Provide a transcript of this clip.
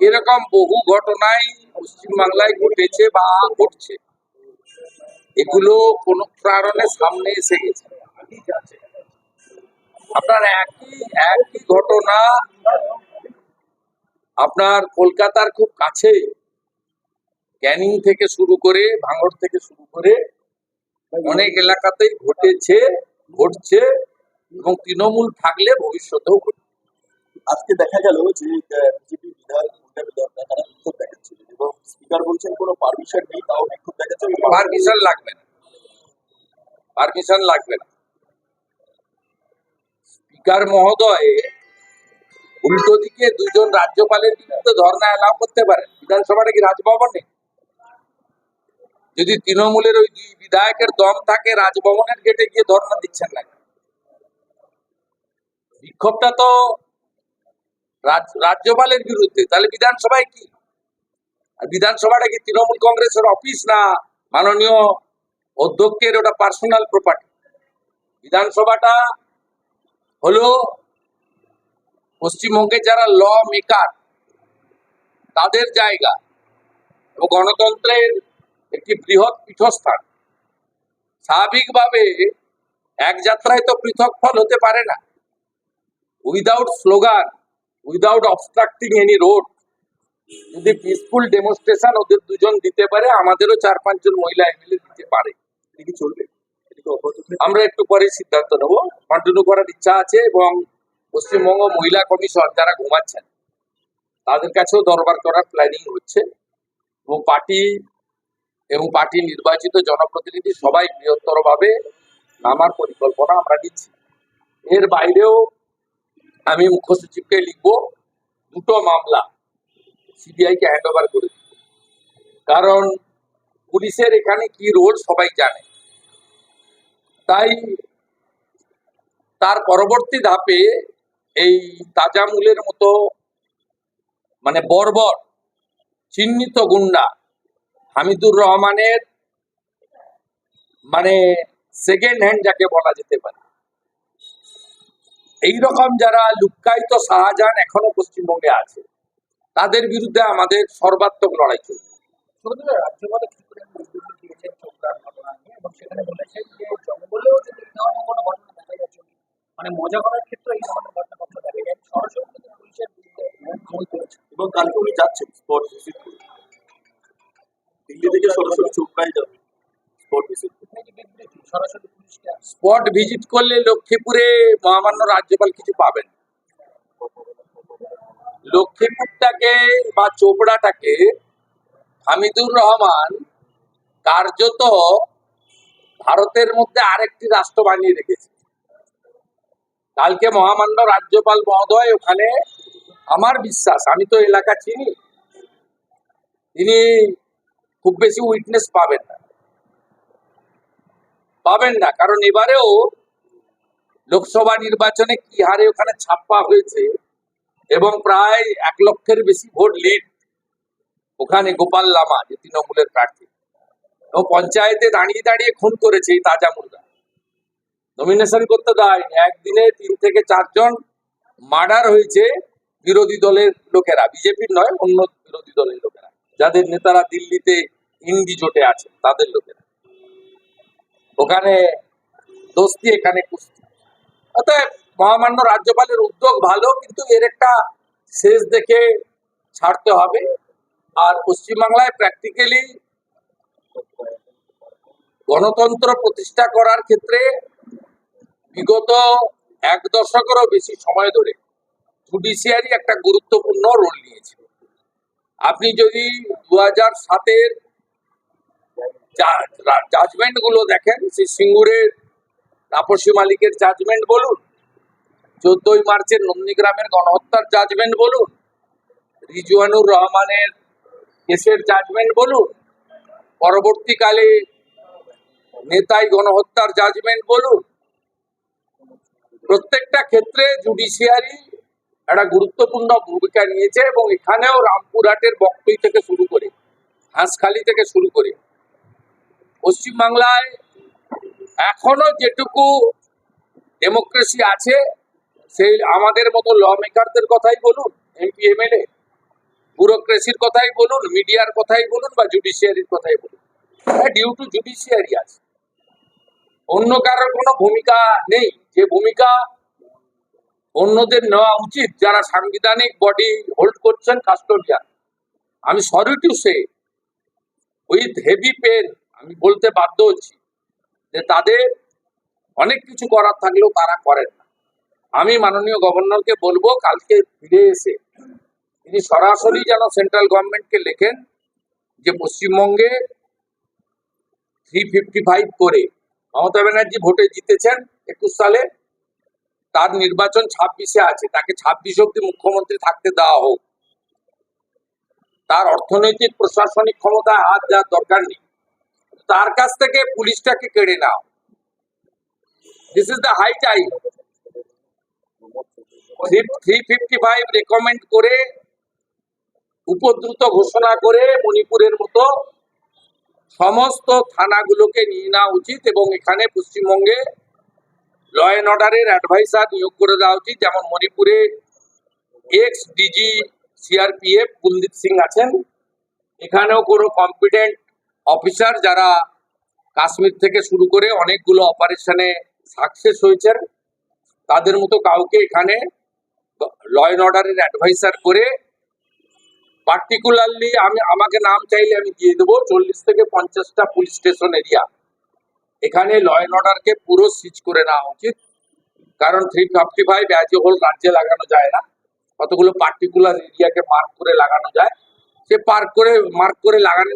এরকম বহু ঘটনাই পশ্চিমবাংলায় ঘটেছে বা ঘটছে। এগুলো কোন কারণে সামনে এসে গেছে। আপনার একই একই ঘটনা আপনার কলকাতার খুব কাছে। ক্যানিং থেকে শুরু করে, ভাঙড় থেকে শুরু করে অনেক এলাকাতেই ঘটেছে, ঘটছে এবং তৃণমূল থাকলে ভবিষ্যতেও ঘটবে। আজকে দেখা গেল যে বিজেপি বিধায়ক মহিলা বিধায়করা তারা বিক্ষোভ দেখাচ্ছিলেন এবং স্পিকার বলছেন কোনো পারমিশন নেই, তাও বিক্ষোভ দেখাচ্ছে পারমিশন লাগবে না। পারমিশন লাগবে না। স্পিকার মহোদয় উল্টো দিকে দুজন রাজ্যপালের বিরুদ্ধে ধর্ণা এলাও করতে পারেন। বিধানসভাটা কি রাজভবনে? যদি তৃণমূলের ওই দুই বিধায়কের দম থাকে, রাজভবনের গেটে গিয়ে ধর্ণা দিচ্ছেন না বিক্ষোভটা তো রাজ্যপালের বিরুদ্ধে, তাহলে বিধানসভায় কি? আর বিধানসভাটা কি তৃণমূল কংগ্রেসের অফিস না মাননীয় অধ্যক্ষের ওটা পার্সোনাল প্রপার্টি বিধানসভাটা হলো পশ্চিমবঙ্গে যারা ল মেকার, তাদের জায়গা এবং গণতন্ত্রের একটি বৃহৎ পীঠস্থান। স্বাভাবিকভাবে এক যাত্রায় তো পৃথক ফল হতে পারে না। Without slogan without obstructing any road যদি পিসফুল ডেমনস্ট্রেশন ওদের দুজন দিতে পারে, আমাদেরও চার পাঁচজন মহিলা এমএলএ দিতে পারে। এটা চলবে? আমরা একটু পরে সিদ্ধান্ত নেব। কন্টিনিউ করার ইচ্ছা আছে এবং পশ্চিমবঙ্গ মহিলা কমিশন যারা ঘুমাচ্ছেন, তাদের কাছেও দরবার করার প্ল্যানিং হচ্ছে। এবং পার্টি এবং পার্টি নির্বাচিত জনপ্রতিনিধি সবাই বৃহত্তরভাবে নামার পরিকল্পনা আমরা নিচ্ছি। এর বাইরেও আমি মুখ্য সচিবকে লিখব দুটো মামলা সিবিআই কে হ্যান্ড ওভার করে দিব। কারণ পুলিশের এখানে কি রোল সবাই জানে। তাই তার পরবর্তী ধাপে এই তাজামুলের মতো মানে বর্বর চিহ্নিত গুন্ডা হামিদুর রহমানের মানে সেকেন্ড হ্যান্ড যাকে বলা যেতে পারে। এই রকম যারা লুক্কায়িত শাহজাহান এখনও পশ্চিমবঙ্গে আছে তাদের বিরুদ্ধে আমাদের সর্বাত্মক লড়াই চলবে মানে মজা করার ক্ষেত্রে এই ধরনের ঘটনা ঘটনা দেখা যায়। সরাসরি পুলিশের বিরুদ্ধে আমল এবং কালকে উনি যাচ্ছেন স্পট ভিজিট দিল্লি থেকে সরাসরি চোপড়ায় যাবে স্পট ভিজিট করলে লক্ষ্মীপুরে মহামান্য রাজ্যপাল কিছু পাবেন। লক্ষ্মীপুরটাকে বা চোপড়াটাকে হামিদুর রহমান কার্যত ভারতের মধ্যে আরেকটি রাষ্ট্র বানিয়ে রেখেছে। কালকে মহামান্য রাজ্যপাল মহোদয় ওখানে, আমার বিশ্বাস, আমি তো এলাকা চিনি, তিনি খুব বেশি উইটনেস পাবেন না। পাবেন না। কারণ এবারেও লোকসভা নির্বাচনে কি হারে ওখানে ছাপ্পা হয়েছে এবং প্রায় এক লক্ষের বেশি ভোট লিড ওখানে গোপাল লামা, যে তৃণমূলের প্রার্থী। এবং পঞ্চায়েতে দাঁড়িয়ে দাঁড়িয়ে খুন করেছে এই তাজা মুর্গা নমিনেশন করতে দেয়নি। একদিনে তিন থেকে চারজন মার্ডার হয়েছে বিরোধী দলের লোকেরা। বিজেপির নয়, অন্য বিরোধী দলের লোকেরা। যাদের নেতারা দিল্লিতে ইন্ডি জোটে আছে তাদের লোকেরা। ওখানে দোস্তি এখানে কুস্তি অতএব মহামান্য রাজ্যপালের উদ্যোগ ভালো, কিন্তু এর একটা শেষ দেখে ছাড়তে হবে। আর পশ্চিমবাংলায় প্র্যাকটিক্যালি গণতন্ত্র প্রতিষ্ঠা করার ক্ষেত্রে বিগত এক দশকেরও বেশি সময় ধরে জুডিশিয়ারি একটা গুরুত্বপূর্ণ রোল নিয়েছে। আপনি যদি দু হাজার সাতের জাজমেন্টগুলো দেখেন, সেই সিঙ্গুরের তাপসী মালিকের জাজমেন্ট বলুন, চোদ্দই মার্চের নন্দীগ্রামের গণহত্যার জাজমেন্ট বলুন, রিজওয়ানুর রহমানের কেসের জাজমেন্ট বলুন, পরবর্তীকালে নেতাই গণহত্যার জাজমেন্ট বলুন, প্রত্যেকটা ক্ষেত্রে জুডিশিয়ারি একটা গুরুত্বপূর্ণ ভূমিকা নিয়েছে এবং এখানেও রামপুরহাটের বক্তই থেকে শুরু করে, হাঁসখালি থেকে শুরু করে পশ্চিমবাংলায় এখনও যেটুকু ডেমোক্রেসি আছে, সেই আমাদের মতো ল মেকারদের কথাই বলুন এমপি এমএলএ ব্যুরোক্রেসির কথাই বলুন মিডিয়ার কথাই বলুন বা জুডিশিয়ারির কথাই বলুন হ্যাঁ ডিউ টু জুডিশিয়ারি আছে। অন্য কারোর কোনো ভূমিকা নেই, যে ভূমিকা অন্যদের নেওয়া উচিত, যারা সাংবিধানিক বডি হোল্ড করছেন কাস্টোডিয়ান আমি sorry to say with heavy pain আমি বলতে বাধ্য হচ্ছি যে তাদের অনেক কিছু করার থাকলেও তারা করেন না। আমি মাননীয় গভর্নরকে বলব, কালকে ফিরে এসে তিনি সরাসরি যেন সেন্ট্রাল গভর্নমেন্টকে লেখেন যে পশ্চিমবঙ্গে থ্রি ফিফটি ফাইভ করে মমতা ব্যানার্জি ভোটে জিতেছেন একুশ সালে, তার নির্বাচন ছাব্বিশে আছে, তাকে ছাব্বিশ অব্দি মুখ্যমন্ত্রী থাকতে দেওয়া হোক। তার অর্থনৈতিক প্রশাসনিক ক্ষমতা হাত দেওয়ার দরকার নেই। তার কাছ থেকে পুলিশটাকে কেড়ে নাও। This is the high time three fifty five recommend করে, উপদ্রুত ঘোষণা করে মণিপুরের মতো সমস্ত থানাগুলোকে নিয়ে নেওয়া উচিত এবং এখানে পশ্চিমবঙ্গে ল অ্যান্ড অর্ডারের অ্যাডভাইসার নিয়োগ করে দেওয়া উচিত। যেমন মণিপুরে ex DG CRPF Kuldeep Singh আছেন। এখানেও কোনো কম্পিটেন্ট অফিসার যারা কাশ্মীর থেকে শুরু করে অনেকগুলো অপারেশনে সাকসেস হয়েছেন, তাদের মতো কাউকে এখানে ল অ্যান্ড অর্ডারের অ্যাডভাইসার করে পার্টিকুলারলি আমি, আমাকে নাম চাইলে আমি দিয়ে দেবো, চল্লিশ থেকে পঞ্চাশটা পুলিশ স্টেশন এরিয়া এখানে ল অ্যান্ড অর্ডারকে পুরো সিজ করে নেওয়া উচিত, কারণ three fifty five as a whole রাজ্যে লাগানো যায় না। কতগুলো পার্টিকুলার এরিয়াকে মার্ক করে লাগানো যায়, সে পার্ক করে মার্ক করে লাগানো